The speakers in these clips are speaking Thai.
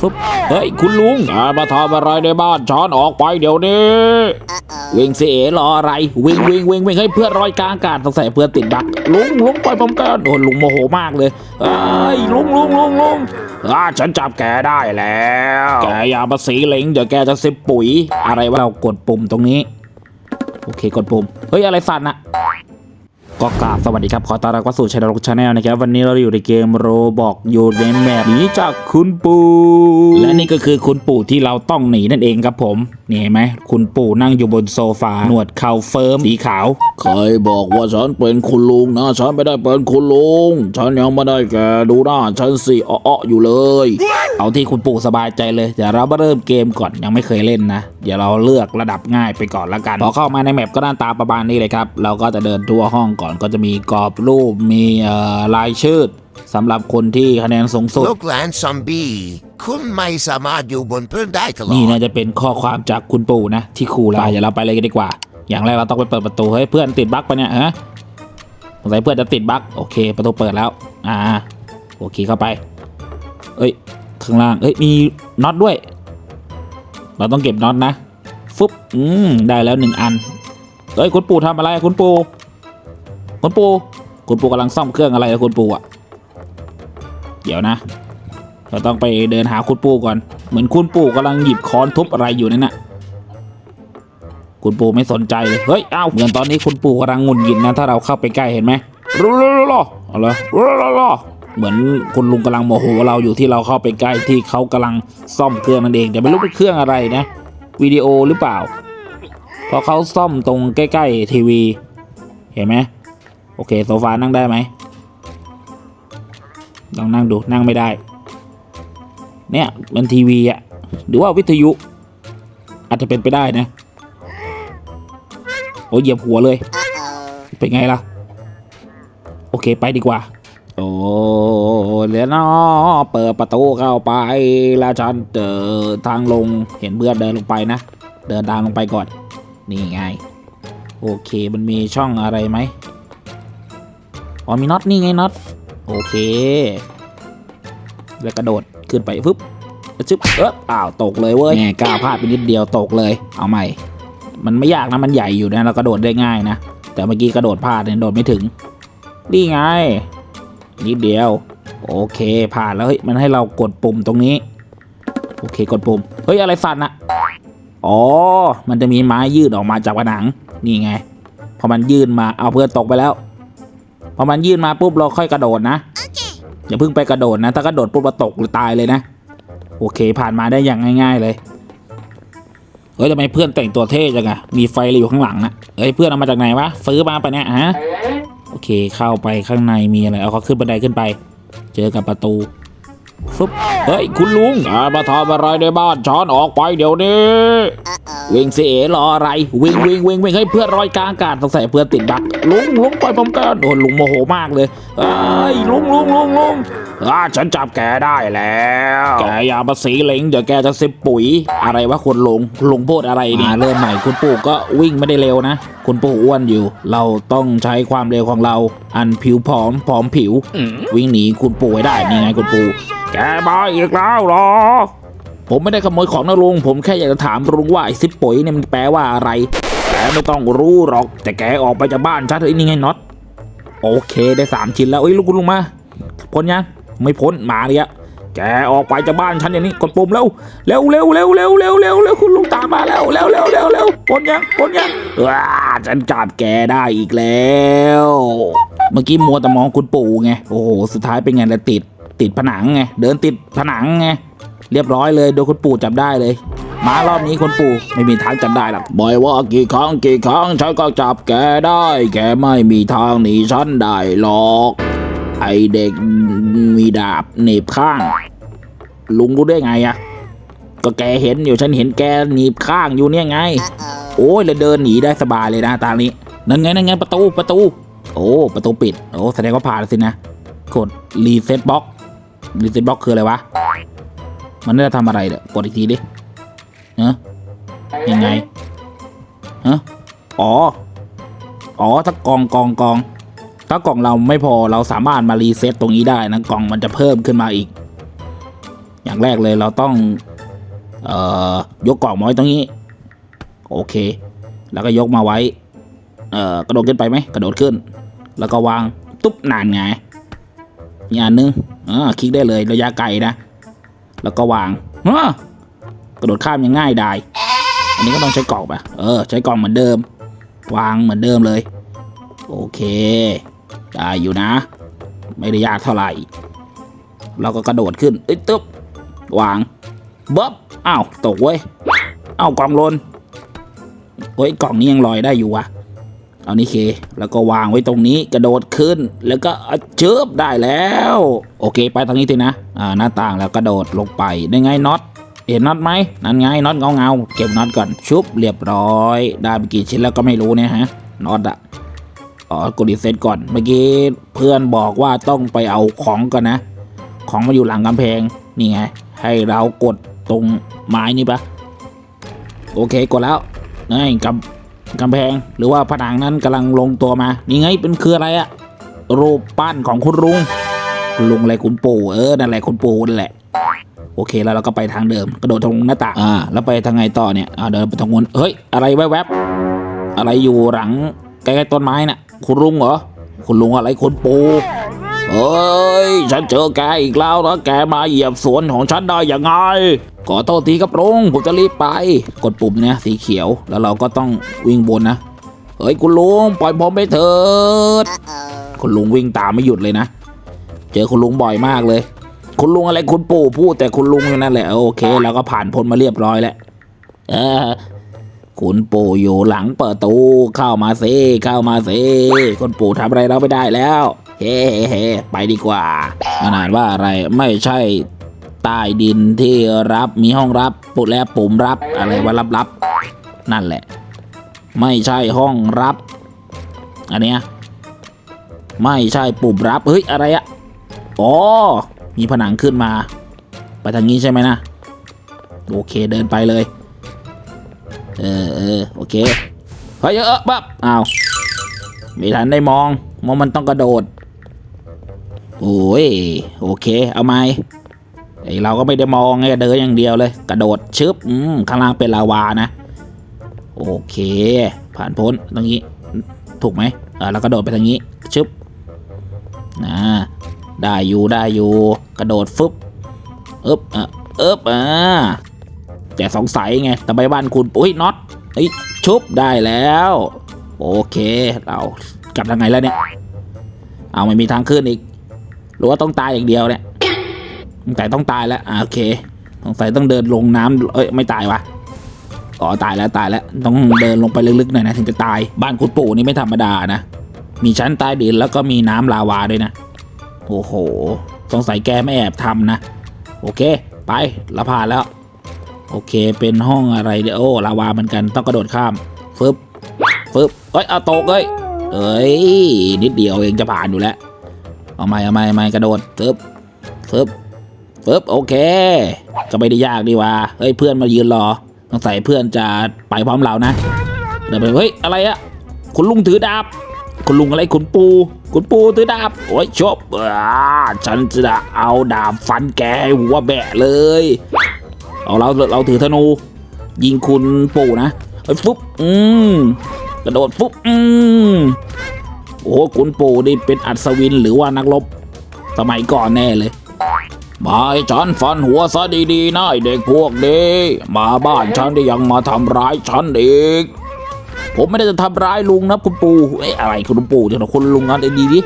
ฟึบเฮ้ย คุณลุงอ่ามาทำอะไรในบ้านช้อนออกไปเดี๋ยวนี้ วิ่งเสียรออะไร วิ่งวิ่งวิ่งวิ่งให้เพื่อนรอยกลางอากาศสงสัยเพื่อนติดบักลุงลุงปล่อยผมก่อนโดนลุงโมโหมากเลยเอ้ยลุงลุงลุงลุงอ่าฉันจับแกได้แล้ว แกอย่ามาสีเหลงเดี๋ยวแกจะสิบปุ๋ย อะไรวะเรากดปุ่มตรงนี้ โอเคกดปุ่ม เฮ้ย อะไรสั่นอะ ก็กราบสวัสดีครับ ขอต้อนรับเข้าสู่ช anel ชาแนลนะครับ วันนี้เราอยู่ในเกมโรบอกอยู่ในแมปหนีจากคุณปู่และนี่ก็คือคุณปู่ที่เราต้องหนีนั่นเองครับผมนี่เห็นไหมคุณปู่นั่งอยู่บนโซฟาหนวดเข่าเฟิร์มสีขาวใครบอกว่าฉันเป็นคุณลุงนะฉันไม่ได้เป็นคุณลุงฉันยังไม่ได้แกดูหน้าฉันสิอ้อๆอยู่เลย เอาที่คุณปู่สบายใจเลยเดี๋ยวเรามาเริ่มเกมก่อนยังไม่เคยเล่นนะเดี๋ยวเราเลือกระดับง่ายไปก่อนละกันพอเข้ามาในแมปก็หน้าตาประมาณนี้เลยครับเราก็จะเดินทั่วห้องก่อนก็จะมีกรอบรูปมีเอ่อลายชื่อสำหรับคนที่คะแนนสูงสุด ลูกหลานซอมบี้คุณไม่สามารถอยู่บนพื้นได้ตลอนี่ดน่าจะเป็นข้อความจากคุณปู่นะ ที่ครูเราเดี๋ยวเราไปเลยกันดีกว่า อย่างแรกเราต้องไปเปิดประตูเฮ้ยเพื่อนติดบั๊กปะเนี่ยฮะสงสัยเพื่อนจะติดบั๊กโอเค ประตูเปิดแล้ว อ่าโอเคเข้าไป เอ้ยข้างล่างเอ้ยมีน็อตด้วย เราต้องเก็บน็อตนะฟุบอืมได้แล้วหนึ่งอันเอ้ยคุณปู่ทำอะไรอะคุณปู่ คุณปู่คุณปู่กำลังซ่อมเครื่องอะไรอะคุณปู่อะเดี๋ยวนะ เราต้องไปเดินหาคุณปู่ก่อน เหมือนคุณปู่กำลังหยิบค้อนทุบอะไรอยู่นั่นน่ะคุณปู่ไม่สนใจเลยเฮ้ยเอ้าเหมือนตอนนี้คุณปู่กำลังงุนหงิดนะถ้าเราเข้าไปใกล้เห็นไหมรอรอรอรอเอาละรอรอรอเหมือนคุณลุงกำลังโมโหเราอยู่ที่เราเข้าไปใกล้ที่เขากำลังซ่อมเครื่องนั่นเองแต่ไม่รู้เป็นเครื่องอะไรนะวิดีโอหรือเปล่าเพราะเขาซ่อมตรงใกล้ ๆ ทีวี เห็นไหม โอเคโซฟานั่งได้ไหมลองนั่งดูนั่งไม่ได้ เนี่ยมันทีวีอะหรือว่าวิทยุ อาจจะเป็นไปได้นะ โอ้ยเหยียบหัวเลย เป็นไงล่ะ โอเคไปดีกว่า โอ้เดี๋ยวนะเปิดประตูเข้าไป แล้วฉันเจอทางลงเห็นเพื่อนเดินลงไปนะ เดินทางลงไปก่อน นี่ไง โอเคมันมีช่องอะไรไหม อ๋อมีน็อตนี่ไงน็อตโอเคแล้วกระโดดขึ้นไปฟึบชึบเอ๊บอ้าวตกเลยเว้ยแหมกล้าพลาดไปนิดเดียวตกเลย เอาใหม่ มันไม่ยากนะมันใหญ่อยู่นะเรากระโดดได้ง่ายนะแต่เมื่อกี้กระโดดพลาดเนี่ยโดดไม่ถึงนี่ไงนิดเดียว โอเคผ่านแล้วเฮ้ยมันให้เรากดปุ่มตรงนี้ โอเคกดปุ่มเฮ้ยอะไรสั่นอะอ๋อ มันจะมีไม้ยืดออกมาจากผนังนี่ไงพอมันยื่นมาเอาเพื่อนตกไปแล้ว พอมันยื่นมาปุ๊บเราค่อยกระโดดนะอย่าเพิ่งไปกระโดดนะ ถ้ากระโดดปุ๊บเราตกหรือตายเลยนะ โอเคผ่านมาได้อย่างง่าย ๆเลยเฮ้ยทำไมเพื่อนแต่งตัวเท่จังอะมีไฟอะไรอยู่ข้างหลังนะเฮ้ยเพื่อนเอามาจากไหนวะซื้อมาปะเนี่ยฮะโอเคเข้าไปข้างในมีอะไรเอาเขาขึ้นบันไดขึ้นไป เจอกับประตู ฟึบเฮ้ย คุณลุงมาทำอะไรในบ้านช้อนออกไปเดี๋ยวนี้วิ่งเสียรออะไร วิ่งวิ่งวิ่งวิ่งให้เพื่อนรอยกลางอากาศสงสัยเพื่อนติดบักลุงลุงปล่อยผมก่อนโดนลุงโมโหมากเลยเอ้ยลุงลุงลุงลุง อ่าฉันจับแกได้แล้ว แกอย่ามาสีเหลงเดี๋ยวแกจะสิบปุ๋ย อะไรวะคุณลุงลุงพูดอะไรเนี่ยเริ่มใหม่คุณปู่ก็วิ่งไม่ได้เร็วนะ คุณปู่อ้วนอยู่ เราต้องใช้ความเร็วของเรา อันผิวผอมผอมผิว วิ่งหนีคุณปู่ให้ได้นี่ไงคุณปู่แกมาอีกแล้วเหรอผมไม่ได้ขโมยของนะลุง ผมแค่อยากจะถามลุงว่าไอ้ซิปปุ๋ยเนี่ยมันแปลว่าอะไร แกไม่ต้องรู้หรอก แต่แกออกไปจากบ้านฉันเถอะไอ้นี่ไงน็อต โอเคได้สามชิ้นแล้วเอ้ยลุงคุณลุงมาพ้นยัง ไม่พ้นมาเลยอะแกออกไปจากบ้านฉันอย่างนี้กดปุ่มแล้วเร็วเร็วเร็วเร็วเร็วเร็วเร็วคุณลุงตามมาแล้วเร็วเร็วเร็วเร็วกดยังกดยังว้าฉันจับแกได้อีกแล้ว เมื่อกี้มัวแต่มองคุณปู่ไงโอ้โหสุดท้ายเป็นไงละติดติดผนังไงเดินติดผนังไงเรียบร้อยเลยโดนคุณปู่จับได้เลยมารอบนี้คนปู่ไม่มีทางจับได้หรอกบ่อยว่ากี่ครั้งกี่ครั้งฉันก็จับแกได้ แกไม่มีทางหนีฉันได้หรอก ไอเด็กมีดาบเหน็บข้าง ลุงรู้ได้ไงอะก็แกเห็นอยู่ฉันเห็นแกหนีบข้างอยู่เนี่ยไง โอ้ยแล้วเดินหนีได้สบายเลยนะตานี้นั่นไงนั่นไงประตูประตู โอ้ประตูปิดโอ้แสดงว่าผ่านแล้วสินะกดรีเซ็ตบล็อกรีเซ็ตบล็อกคืออะไรวะมันน่าจะทำอะไรเนี่ยกดอีกทีดิเนอะยังไงฮะอ๋อ อ๋อถ้ากองกองกอง ถ้ากล่องเราไม่พอเราสามารถมารีเซ็ตตรงนี้ได้นะกล่องมันจะเพิ่มขึ้นมาอีก อย่างแรกเลยเราต้องเอ่อยกกล่องมาไว้ตรงนี้ โอเค แล้วก็ยกมาไว้เอ่อกระโดดขึ้นไปไหมกระโดดขึ้น แล้วก็วางตุ๊บนานไงอีกอันนึงอ่าคลิกได้เลยระยะไกลนะ แล้วก็วางกระโดดข้ามยังง่ายได้อันนี้ก็ต้องใช้กล่องปะเออ ใช้กล่องเหมือนเดิม วางเหมือนเดิมเลย โอเค ได้อยู่นะ ไม่ได้ยากเท่าไหร่ เราก็กระโดดขึ้นเอ้ยตึ๊บวางบ๊อบอ้าวตกเว้ยอ้าวกล่องลนเฮ้ยกล่องนี้ยังลอยได้อยู่วะเอานี่เค แล้วก็วางไว้ตรงนี้กระโดดขึ้น แล้วก็เจิบได้แล้ว โอเค ไปทางนี้ทีนะอ่าหน้าต่างแล้วกระโดดลงไปได้ไงน็อตเห็นน็อตไหมนั่นไงน็อตเงาเงาเก็บน็อตก่อนชุบเรียบร้อย ได้ไปกี่ชิ้นแล้วก็ไม่รู้เนี่ยฮะน็อตอะ อ๋อกดรีเซ็ตก่อน เมื่อกี้เพื่อนบอกว่าต้องไปเอาของก่อนนะ ของมาอยู่หลังกำแพง นี่ไง ให้เรากดตรงไม้นี่ปะโอเคกดแล้วนี่กำกำแพงหรือว่าผนังนั้นกำลังลงตัวมา นี่ไงเป็นคืออะไรอะรูปปั้นของคุณลุงคุณลุงอะไรคุณปู่เออนั่นแหละคุณปู่นั่นแหละโอเคแล้วเราก็ไปทางเดิม กระโดดตรงหน้าต่างอ่าแล้วไปทางไงต่อเนี่ยอ่าเดินไปทางนู้นเฮ้ยอะไรแวบๆอะไรอยู่หลังใกล้ๆต้นไม้น่ะ คุณลุงเหรอ คุณลุงอะไรคุณปู่เอ้ย ฉันเจอแกอีกแล้วนะแกมาเหยียบสวนของฉันได้ยังไง ขอโทษทีครับลุงผมจะรีบไป กดปุ่มเนี่ยสีเขียวแล้วเราก็ต้องวิ่งบนนะ เฮ้ยคุณลุงปล่อยผมไปเถิด คุณลุงวิ่งตามไม่หยุดเลยนะ เจอคุณลุงบ่อยมากเลย คุณลุงอะไรคุณปู่พูดแต่คุณลุงอยู่นั่นแหละโอเคเราก็ผ่านพ้นมาเรียบร้อยแล้ว เออ คุณปู่อยู่หลังประตูเข้ามาสิเข้ามาสิคุณปู่ทำอะไรเราไม่ได้แล้ว เฮ้เฮ้เฮไปดีกว่าขนาดว่าอะไรไม่ใช่ใต้ดินที่รับมีห้องรับปุดและปุ่มรับอะไรว่ารับรับนั่นแหละ ไม่ใช่ห้องรับ อันเนี้ยไม่ใช่ปุ่มรับเฮ้ยอะไรอะอ๋อมีผนังขึ้นมา ไปทางนี้ใช่ไหมนะ โอเคเดินไปเลย เออเออโอเคเฮ้ยเออปั๊บอ้าวไม่ทันได้มองมองมันต้องกระโดด โอ้ยโอเค เอาไหมไอเราก็ไม่ได้มองไงเดินอย่างเดียวเลย กระโดดชึบอืมข้างล่างเป็นลาวานะ โอเค ผ่านพ้นตรงนี้ ถูกไหมเออแล้วกระโดดไปทางนี้ชึบอ่าได้อยู่ได้อยู่ กระโดดฟึบเอ๊บอะเอ๊บอ่า แต่สงสัยไงทำไมบ้านคุณปุ้ยน็อตเฮ้ยชุบได้แล้ว โอเคเรากลับทางไงแล้วเนี่ย เอาไม่มีทางขึ้นอีก หรือว่าต้องตายอย่างเดียวเนี่ยสงสัยต้องตายแล้วโอเคสงสัยต้องเดินลงน้ำเอ้ยไม่ตายวะอ๋อตายแล้วตายแล้วต้องเดินลงไปลึกๆหน่อยนะถึงจะตายบ้านคุณปู่นี่ไม่ธรรมดานะมีชั้นใต้ดินแล้วก็มีน้ำลาวาด้วยนะโอ้โห สงสัยแกไม่แอบทำนะ โอเค ไปเราผ่านแล้ว โอเคเป็นห้องอะไรเนี่ยโอ้ลาวาเหมือนกันต้องกระโดดข้ามฟึบฟึบเอ้ยเอาตกเลยเอ้ยนิดเดียวเองจะผ่านอยู่แล้วเอาไม่เอาไม่ไม่กระโดดฟึบฟึบฟึบโอเค ก็ไม่ได้ยากดีว่าเฮ้ยเพื่อนมายืนรอสงใสัยเพื่อนจะไปพร้อมเรานะเดินไปเฮ้ยอะไรอะคุณลุงถือดาบคุณลุงอะไรคุณปู คุณปูถือดาบโอ้ยชบอ่าฉันจะเอาดาบฟันแกให้หัวแบะเลย เอาเราเราถือธนู ยิงคุณปู่นะเฮ้ยฟุ๊บอืมกระโดดฟุ๊บอืมโอ้โหคุณปู่นี่เป็นอัศวินหรือว่านักรบสมัยก่อนแน่เลยมาให้ฉันฟันหัวซะดีๆนะไอ้เด็กพวกนี้ มาบ้านฉันได้ยังมาทำร้ายฉันอีก ผมไม่ได้จะทำร้ายลุงนะคุณปู่เอ้อะไรคุณปู่เดี๋ยวคุณลุงนะดีดิ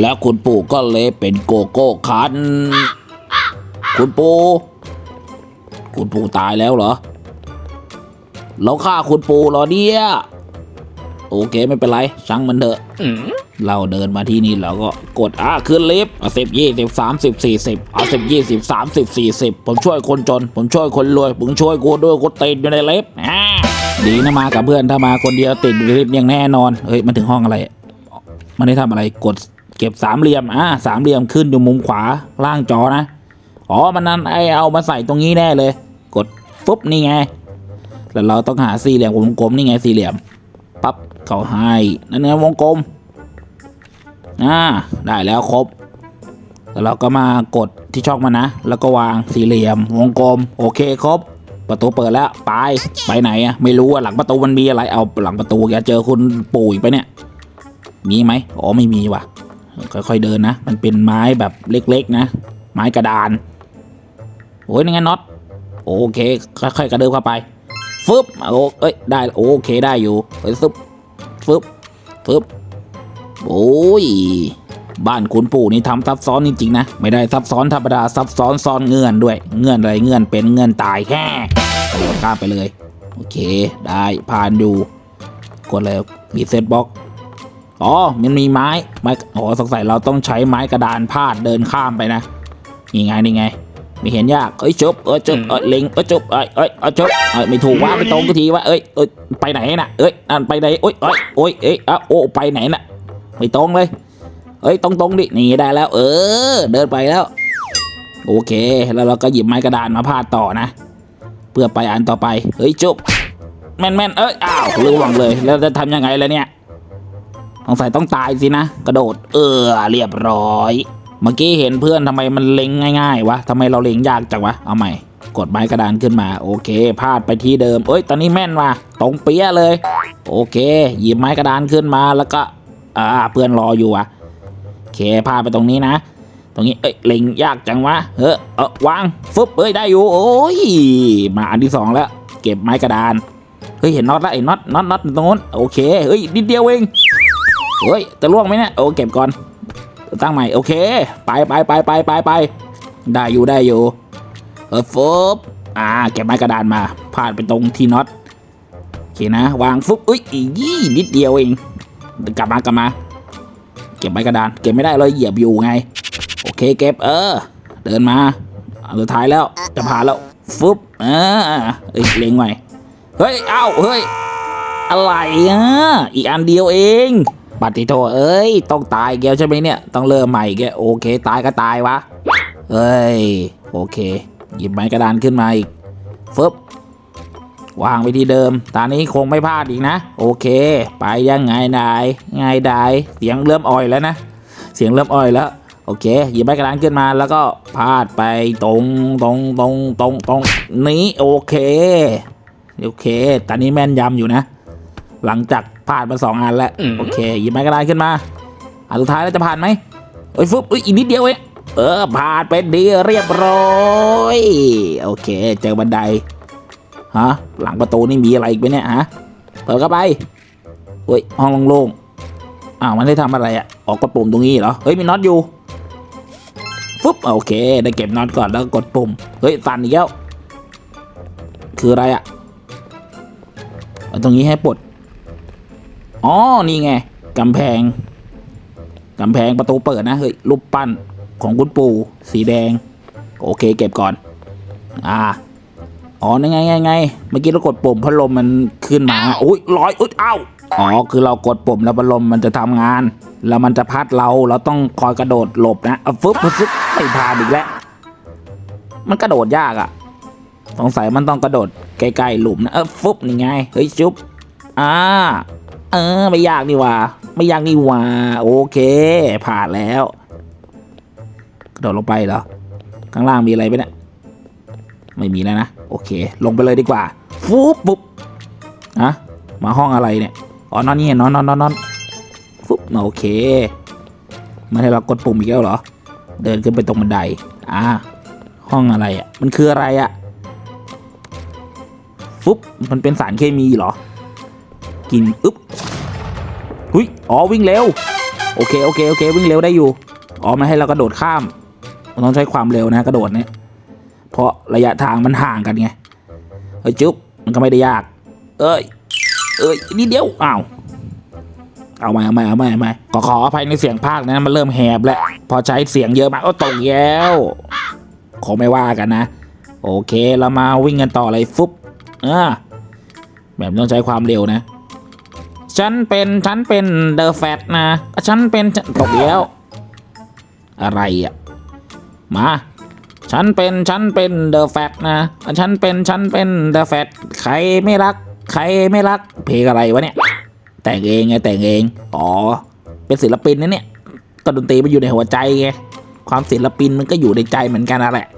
แล้วคุณปู่ก็เลยเป็นโกโก้คัน คุณปู่ คุณปู่ตายแล้วเหรอ เราฆ่าคุณปู่เหรอเนี่ยโอเคไม่เป็นไรช่างมันเถอะเราเดินมาที่นี่เราก็กดอะขึ้นลิฟต์สิบยี่สิบสามสิบสี่สิบเอาสิบยี่สิบสามสิบสี่สิบผมช่วยคนจน ผมช่วยคนรวยผมช่วยกูด้วยกูติดอยู่ในลิฟต์อ่าดีนะมากับเพื่อนถ้ามาคนเดียวติดอยู่ในลิฟต์อย่างแน่นอนเฮ้ยมันถึงห้องอะไร มันได้ทำอะไรกดเก็บสามเหลี่ยมอ่าสามเหลี่ยมขึ้นอยู่มุมขวาล่างจอนะอ๋อมันนั้นไอเอามาใส่ตรงนี้แน่เลยกด ปุ๊บนี่ไง แล้วเราต้องหาสี่เหลี่ยมวงกลมนี่ไงสี่เหลี่ยมปั๊บเขาให้นั่นไงวงกลมอ่าได้แล้วครบแล้วเราก็มากดที่ช่องมันนะ แล้วก็วางสี่เหลี่ยม วงกลม โอเคครบ ประตูเปิดแล้วไปไปไหนอะไม่รู้อะหลังประตูมันมีอะไรเอาหลังประตูแกเจอคุณปู่อีกไปเนี่ยมีไหมอ๋อไม่มีว่ะ ค่อยๆเดินนะ มันเป็นไม้แบบเล็ก ๆ นะ ไม้กระดานโอ้ยนี่ไงน็อต โอเคค่อยๆกระเดินเข้าไปฟึบโอ้เอ้ยได้โอเคได้อยู่เฮ้ยฟึบฟึบฟึบโอ้ยบ้านคุณปู่นี่ทำซับซ้อนจริงๆนะ ไม่ได้ซับซ้อนธรรมดาซับซ้อนซ้อนเงื่อนด้วย เงื่อนอะไรเงื่อนเป็นเงื่อนตายแค่กระโดดข้ามไปเลย โอเค ได้ผ่านอยู่กดเลยมีเซตบล็อกอ๋อมันมีไม้ไม้อ๋อสงสัยเราต้องใช้ไม้กระดานพาดเดินข้ามไปนะนี่ไงนี่ไง ไม่เห็นยากเอ้ยจบเอ้ยจบเอ้ยเล็งเอ้ยจบเอ้ยเอ้ยเอ้ยจบเอ้ยไม่ถูกว่าไม่ตรงกทีว่าเอ้ยเอ้ยไปไหนน่ะเอ้ยอันไปไหนโอ้ยเอ้ยโอ้ยเอ้ยอะโอ้ไปไหนน่ะไม่ตรงเลยเอ้ยตรงตรงๆดินี่ได้แล้ว เออ เดินไปแล้ว โอเค แล้วเราก็หยิบไม้กระดานมาพาดต่อนะ เพื่อไปอันต่อไปเฮ้ยจบแม่นแม่นๆเอ้ยอ้าวลืมหวังเลย แล้วจะทำยังไงล่ะเนี่ยสงสัยต้องตายสินะ กระโดด เออ เรียบร้อย เมื่อกี้เห็นเพื่อนทำไมมันเล็งง่ายๆวะทำไมเราเล็งยากจังวะ เอาใหม่ กดไม้กระดานขึ้นมา โอเคพาดไปที่เดิม เอ้ย ตอนนี้แม่นว่ะตรงเปี้ยเลย โอเค หยิบไม้กระดานขึ้นมาแล้วก็อ่าเพื่อนรออยู่อะโอเคพาไปตรงนี้นะ ตรงนี้เอ้ยเล็งยากจังวะเฮ้อเออวางฟึบเอ้ยได้อยู่ โอ้ยมาอันที่สองแล้ว เก็บไม้กระดานเฮ้ยเห็นน็อตแล้วไอ้น็อตน็อตน็อตตรงนู้นโอเคเฮ้ยนิดเดียวเองเฮ้ยจะล่วงไหมเนี่ยโอ้เก็บก่อน ตั้งใหม่โอเค ไปไปไปไปไปไปได้อยู่ได้อยู่เออฟบอ่าเก็บไม้กระดานมาพาดไปตรงที่น็อตโอเคนะ วางฟุบอุ้ยอียี่นิดเดียวเองกลับมากลับมา เก็บไม้กระดาน เก็บไม่ได้เลยเหยียบอยู่ไง โอเคเก็บ เออ เดินมาสุดท้ายแล้วจะผ่านแล้วฟุบเออเอ้ยเล็งไว้เฮ้ยเอ้าเฮ้ยอะไรอะอีกอันเดียวเอง ปฏิโทเอ้ย ต้องตายแกใช่ไหมเนี่ย ต้องเริ่มใหม่แกโอเค ตายก็ตายวะ เอ้ย โอเค หยิบไม้กระดานขึ้นมาอีกฟึบวางไว้ที่เดิมตอนนี้คงไม่พลาดอีกนะ โอเค ไปยังไงนายไงได้ เสียงเริ่มอ่อยแล้วนะ เสียงเริ่มอ่อยแล้ว โอเค หยิบไม้กระดานขึ้นมาแล้วก็พาดไปตรงตรงตรงตรงตรงนี้ โอเค โอเคตอนนี้แม่นยำอยู่นะ หลังจาก ผ่านมาสองอันแล้ว โอเคหยิบไม้กระดานขึ้นมา อันสุดท้ายแล้วจะผ่านไหมเอ้ยฟึบเอ้ยอีกนิดเดียวเองเออ ผ่านเป็นดีเรียบร้อย โอเค เจอบันได ฮะ หลังประตูนี่มีอะไรอีกไหมเนี่ยฮะ เปิดเข้าไปเฮ้ย ห้องโล่งๆอ้าว มันได้ทำอะไรอะออกกดปุ่มตรงนี้เหรอ เฮ้ย มีน็อตอยู่ฟึบโอเค ได้เก็บน็อตก่อนแล้วก็กดปุ่ม เฮ้ย สั่นอีกแล้ว คืออะไรอะเอาตรงนี้ให้ปลด อ๋อ นี่ไงกำแพงกำแพงประตูเปิดนะ เฮ้ย รูปปั้นของคุณปู่สีแดง โอเค เก็บก่อน อ่า อ๋อนี่ไงไงไงเมื่อกี้เรากดปุ่มพัดลมมันขึ้นมา อุ้ยลอย อุ้ยเอ้าอ๋อ คือเรากดปุ่มแล้วพัดลมมันจะทำงาน แล้วมันจะพัดเรา เราต้องคอยกระโดดหลบนะเอาฟึบฟึบไม่พลาดอีกแล้ว มันกระโดดยากอะ่ะ สงสัยมันต้องกระโดดใกล้ๆหลุมนะ เออฟึบนี่ไง เฮ้ยจุ๊บอ่า เออ ไม่ยากนี่ว่า ไม่ยากนี่ว่า โอเค ผ่านแล้ว กระโดดลงไปเหรอ ข้างล่างมีอะไรไหมเนี่ย ไม่มีแล้วนะ โอเค ลงไปเลยดีกว่าฟูบปุ๊บฮะมาห้องอะไรเนี่ย อ๋อนอนนี่นอนนอนนอนนอนฟุบโอเค มันให้เรากดปุ่มอีกแล้วเหรอ เดินขึ้นไปตรงบันได อ่า ห้องอะไรอะ มันคืออะไรอะ ฟุบมันเป็นสารเคมีเหรอ กินอึ๊บหุยอ๋อวิ่งเร็วโอเคโอเคโอเค วิ่งเร็วได้อยู่อ๋อมันให้เรากระโดดข้ามมันต้องใช้ความเร็วนะกระโดดเนี่ยเพราะระยะทางมันห่างกันไงเฮ้ยจุ๊บมันก็ไม่ได้ยาก เอ้ยเอ้ยนิดเดียวอ้าวเอามาเอามาเอามาเอามาขอขออภัยในเสียงภาคนะมันเริ่มแหบแล้วพอใช้เสียงเยอะมากก็ตกแล้วคงไม่ว่ากันนะ โอเคเรามาวิ่งกันต่อเลยฟุบอ่าแบบต้องใช้ความเร็วนะ ฉันเป็นฉันเป็นเดอะแฟตนะฉันเป็นฉันตกแล้ว อะไรอะ มา ฉันเป็นฉันเป็นเดอะแฟตนะฉันเป็นฉันเป็นเดอะแฟตใครไม่รัก ใครไม่รัก เพลงอะไรวะเนี่ย แต่งเองไงแต่งเอง อ๋อ เป็นศิลปินนะเนี่ยก็ดนตรีมันอยู่ในหัวใจไงความศิลปินมันก็อยู่ในใจเหมือนกันน่ะแหละ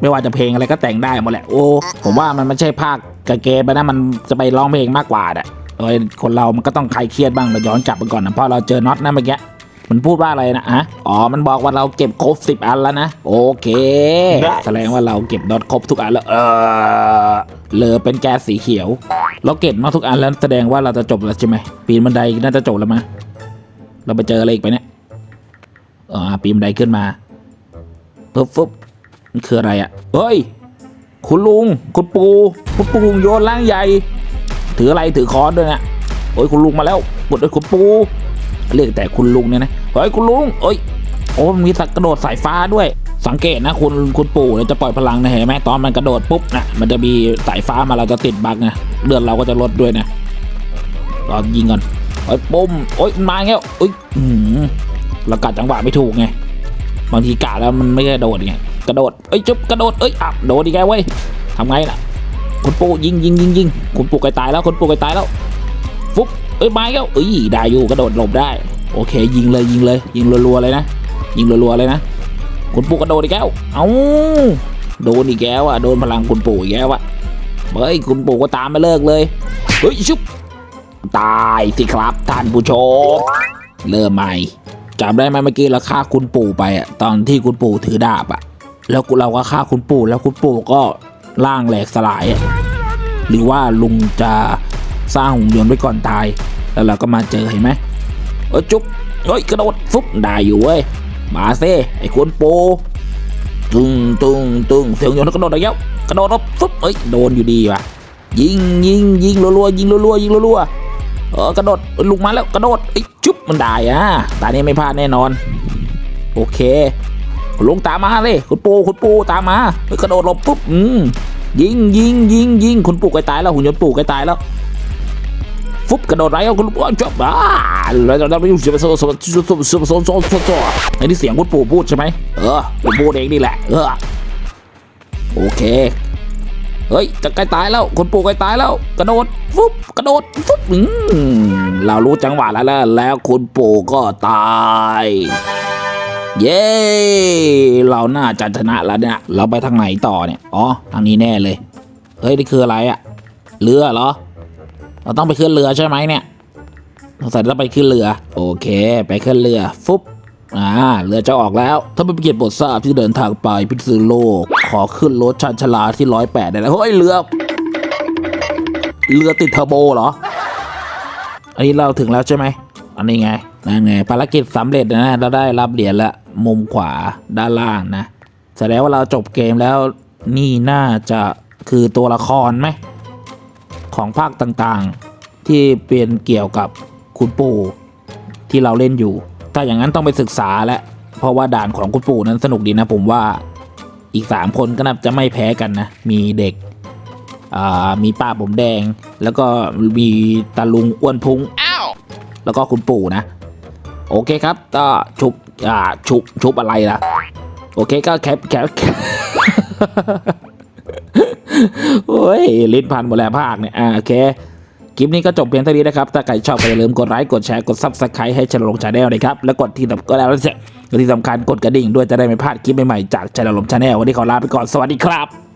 ไม่ว่าจะเพลงอะไรก็แต่งได้หมดแหละ โอ้ ผมว่ามันไม่ใช่ภาคกะเกไปนะ มันจะไปร้องเพลงมากกว่าอะ เอ้ยคนเรามันก็ต้องคลายเครียดบ้างเราย้อนกลับไปก่อนนะเพราะเราเจอน็อตนะเมื่อกี้มันพูดว่าอะไรนะฮะอ๋อ มันบอกว่าเราเก็บครบสิบอันแล้วนะ โอเค แสดงว่าเราเก็บน็อตครบทุกอันแล้ว เออเหลือเป็นแก๊สสีเขียว เราเก็บมาทุกอันแล้วแสดงว่าเราจะจบแล้วใช่ไหม ปีนบันไดน่าจะจบแล้วมั้ย เราไปเจออะไรอีกไปเนี่ยอ๋อปีนบันไดขึ้นมาปุ๊บปุ๊บมันคืออะไรอะเฮ้ย คุณลุง คุณปู คุณปูโยนล่างใหญ่ ถืออะไรถือค้อนด้วยนะโอ้ยคุณลุงมาแล้วกดด้วยคุณปูเรียกแต่คุณลุงเนี่ยนะเฮ้ยคุณลุงเอ้ยโอ้มีสักระโดดสายฟ้าด้วย สังเกตนะคุณคุณปู่เนี่ยจะปล่อยพลังนะเห็นไหมตอนมันกระโดดปุ๊บนะมันจะมีสายฟ้ามาเราจะติดบักนะเลือดเราก็จะลดด้วยนะรอยิงก่อนเฮ้ยปุ้มโอ้ยมาแล้วเอ้ยอืมเรากัดจังหวะไม่ถูกไงบางทีกะแล้วมันไม่ได้โดดไงกระโดดเอ้ยจุ๊บกระโดดเอ้ยอะโดดอีแล้วเว้ยทำไงล่ะ คุณปู่ยิงยิงยิงยิงคุณปู่ไกลตายแล้วคุณปู่ไกลตายแล้วฟุ๊บเอ้ยไม้ก็เอ้ยได้อยู่กระโดดหลบได้ โอเค ยิงเลยยิงเลย ยิงรัวๆเลยนะ ยิงรัวๆเลยนะคุณปู่กระโดดอีกแล้วเอ้าโดนอีกแล้วอะโดนพลังคุณปู่อีกแล้วอะเฮ้ยคุณปู่ก็ตามไปเลิกเลยเฮ้ยชุบตายสิครับท่านผู้ชมเริ่มใหม่จำได้ไหมเมื่อกี้เราฆ่าคุณปู่ไปอะตอนที่คุณปู่ถือดาบอะแล้วเราก็ฆ่าคุณปู่แล้วคุณปู่ก็ ร่างแหลกสลายอะหรือว่าลุงจะสร้างหุ่นยนต์ไว้ก่อนตาย แล้วเราก็มาเจอเห็นไหมเออจุ๊บเฮ้ยกระโดดฟุบได้อยู่เว้ยมาเซ่ไอ้คุณปู่ตึงตึงตึงเสียงยนต์กระโดดได้แล้วกระโดดแล้วฟุบเอ้ยโดนอยู่ดีว่ะยิงยิงยิงรัวๆยิงรัวๆยิงรัวๆเออกระโดดลุกมาแล้วกระโดดไอ้ยจุ๊บมันได้อะตานี้ไม่พลาดแน่นอน โอเคลุงตามมาเลยคุณปูคุณปูตามมา กระโดดหลบปุ๊บอืม ยิงยิงยิงยิงคุณปู่ใกล้ตายแล้วหุ่นยนต์ปู่ใกล้ตายแล้วฟุบกระโดดไรเอาคุณปู่จบอ่าแล้วเราไปอยู่ที่โซนโซนโซนโซนโซนโซนโซนโซนไอ้ที่เสียงคุณปู่พูดใช่ไหมเออผมพูดเองนี่แหละเออโอเคเฮ้ยจะใกล้ตายแล้วคุณปู่ใกล้ตายแล้ว กระโดดฟุบกระโดดฟุบอืมเรารู้จังหวะแล้วแล้วแล้วคุณปู่ก็ตาย เย้เราน่าจะชนะแล้วเนี่ยเราไปทางไหนต่อเนี่ยอ๋อทางนี้แน่เลยเฮ้ยนี่คืออะไรอะเรือเหรอ เราต้องไปขึ้นเรือใช่ไหมเนี่ยสงสัยต้องไปขึ้นเรือ โอเค ไปขึ้นเรือฟุบอ่าเรือจะออกแล้ว ถ้าไม่ไปเกียรติบททราบที่เดินทางไปพิษณุโลก ขอขึ้นรถชันชลาที่ร้อยแปดได้แล้วเฮ้ยเรือ เรือติดเทอร์โบเหรอ อันนี้เราถึงแล้วใช่ไหมอันนี้ไง นั่นไงภารกิจสำเร็จนะเราได้รับเหรียญละมุมขวาด้านล่างนะแสดงว่าเราจบเกมแล้วนี่น่าจะคือตัวละครไหมของภาคต่างๆ ที่เป็นเกี่ยวกับคุณปู่ที่เราเล่นอยู่ ถ้าอย่างนั้นต้องไปศึกษาแล้วเพราะว่าด่านของคุณปู่นั้นสนุกดีนะผมว่าอีกสามคนก็น่าจะไม่แพ้กันนะ มีเด็กอ่ามีป้าผมแดง แล้วก็มีตาลุงอ้วนพุงแล้วก็คุณปู่นะ โอเคครับก็ชุบอ่าชุบชุบอะไรล่ะ โอเคก็แคปแคปโอ้ยลิ้นพันหมดแล้วภาคเนี่ยอ่าโอเคคลิปนี้ก็จบเพียงเท่านี้นะครับ ถ้าใครชอบก็อย่าลืมกดไลค์กดแชร์กด subscribe ให้ช anel ลงชาแนลนะครับ แล้วกดที่ก็แล้วที่สำคัญกดกระดิ่งด้วยจะได้ไม่พลาดคลิปใหม่ๆจากช anel ลงชาแนลวันนี้ขอลาไปก่อนสวัสดีครับ